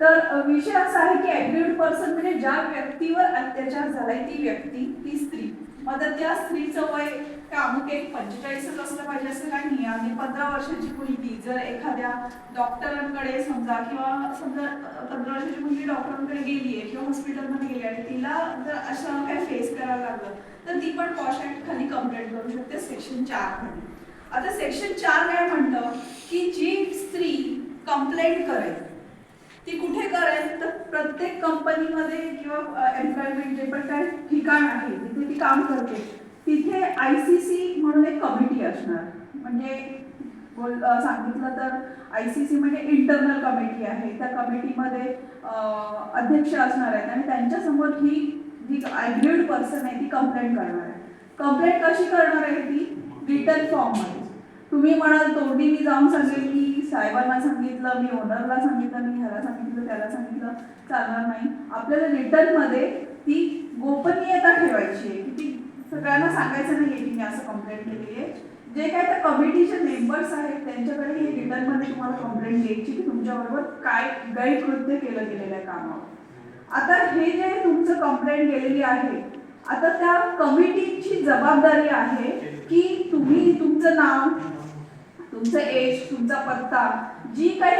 तर विषय असा आहे की ऍग्रीड पर्सन म्हणजे ज्या व्यक्तीवर अत्याचार झालाय ती व्यक्ती ती स्त्री. मग त्या स्त्रीचं वय का अमुक एक पंचेचाळीसच असलं पाहिजे असं काही नाही आणि पंधरा वर्षाची मुलगी जर एखाद्या डॉक्टरांकडे समजा किंवा समजा पंधरा वर्षाची मुलगी डॉक्टरांकडे गेली आहे किंवा हॉस्पिटलमध्ये गेली आणि तिला जर असं काय फेस करायला लागलं तर ती पण पॉश ऍक्ट खाली कंप्लेंट करू शकते. सेक्शन चार खाली आता सेक्शन चार काय म्हणतं? कंप्लेंट करेल ती कुठे करेल तर प्रत्येक कंपनीमध्ये किंवा एम्प्लॉयमेंट जे पण काय ठिकाण आहे जिथे ती काम करते तिथे आय सी सी म्हणून एक कमिटी असणार. म्हणजे बोल सांगितलं तर आय सी सी म्हणजे इंटरनल कमिटी आहे. त्या कमिटीमध्ये अध्यक्ष असणार आहेत. आणि त्यांच्यासमोर ही जी ॲग्रीड पर्सन आहे ती कंप्लेंट करणार आहे. कंप्लेंट कशी करणार आहे ती? रिटर्न फॉर्ममध्ये तुम्ही म्हणाल तोंडी मी जाऊन सांगेल की साहेबांना सांगितलं मी ओनरला सांगितलं मी ह्याला सांगितलं त्याला सांगितलं चालणार नाही. आपल्याला रिटर्नमध्ये ती गोपनीयता ठेवायची आहे. की ती सगळ्यांना सांगायचं नाही की मी असं कंप्लेंट केली आहे जे काय त्या कमिटीचे मेंबर्स आहेत त्यांच्याकडे हे रिटर्नमध्ये तुम्हाला कंप्लेंट द्यायची की तुमच्याबरोबर काय गैरकृत्य केलं गेलेलं आहे कामावर. आता हे जे तुमचं कंप्लेंट गेलेली आहे आता त्या कमिटीची जबाबदारी आहे की तुम्ही तुमचं नाव तुमचं एज तुमचा पत्ता जी काही